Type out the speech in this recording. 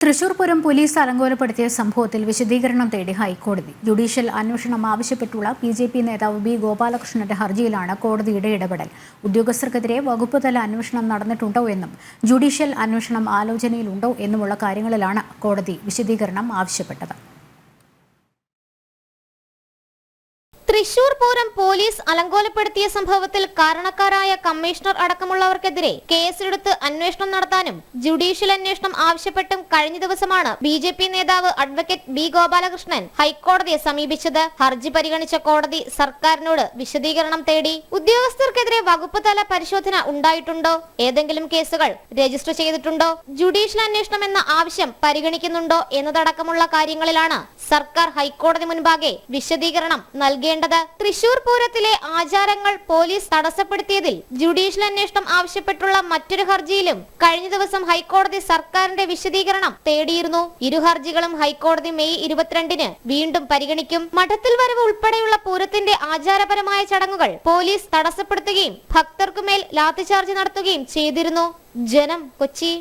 Thrissur Pooram police അലങ്കോലപ്പെടുത്തിയ സംഭവത്തിൽ വിശദീകരണം തേടി ഹൈക്കോടതി. ജുഡീഷ്യൽ അന്വേഷണം ആവശ്യപ്പെട്ടുള്ള ബി ജെ പി നേതാവ് ബി ഗോപാലകൃഷ്ണന്റെ ഹർജിയിലാണ് കോടതിയുടെ ഇടപെടൽ. ഉദ്യോഗസ്ഥർക്കെതിരെ വകുപ്പുതല അന്വേഷണം നടന്നിട്ടുണ്ടോ എന്നും ജുഡീഷ്യൽ അന്വേഷണം ആലോചനയിലുണ്ടോ എന്നുമുള്ള കാര്യങ്ങളിലാണ് കോടതി വിശദീകരണം ആവശ്യപ്പെട്ടത്. തൃശൂർ പൂരം പോലീസ് അലങ്കോലപ്പെടുത്തിയ സംഭവത്തിൽ കാരണക്കാരായ കമ്മീഷണർ അടക്കമുള്ളവർക്കെതിരെ കേസെടുത്ത് അന്വേഷണം നടത്താനും ജുഡീഷ്യൽ അന്വേഷണം ആവശ്യപ്പെട്ടും കഴിഞ്ഞ ദിവസമാണ് ബി നേതാവ് അഡ്വക്കേറ്റ് ബി ഗോപാലകൃഷ്ണൻ ഹൈക്കോടതിയെ സമീപിച്ചത്. ഹർജി പരിഗണിച്ച കോടതി സർക്കാരിനോട് വിശദീകരണം തേടി. ഉദ്യോഗസ്ഥർക്കെതിരെ വകുപ്പ് തല പരിശോധന ഉണ്ടായിട്ടുണ്ടോ? ഏതെങ്കിലും കേസുകൾ രജിസ്റ്റർ ചെയ്തിട്ടുണ്ടോ? ജുഡീഷ്യൽ അന്വേഷണം എന്ന ആവശ്യം പരിഗണിക്കുന്നുണ്ടോ എന്നതടക്കമുള്ള കാര്യങ്ങളിലാണ് സർക്കാർ ഹൈക്കോടതി മുൻപാകെ വിശദീകരണം നൽകേണ്ടത്. തൃശൂർ പൂരത്തിലെ ആചാരങ്ങൾ പോലീസ് തടസ്സപ്പെടുത്തിയതിൽ ജുഡീഷ്യൽ അന്വേഷണം ആവശ്യപ്പെട്ടുള്ള മറ്റൊരു ഹർജിയിലും കഴിഞ്ഞ ദിവസം ഹൈക്കോടതി സർക്കാരിന്റെ വിശദീകരണം തേടിയിരുന്നു. ഇരു ഹർജികളും ഹൈക്കോടതി മെയ് ഇരുപത്തിരണ്ടിന് വീണ്ടും പരിഗണിക്കും. മഠത്തിൽ വരവ് ഉൾപ്പെടെയുള്ള പൂരത്തിന്റെ ആചാരപരമായ ചടങ്ങുകൾ പോലീസ് തടസ്സപ്പെടുത്തുകയും ഭക്തർക്കുമേൽ ലാത്തിചാർജ് നടത്തുകയും ചെയ്തിരുന്നു. ജനം കൊച്ചി.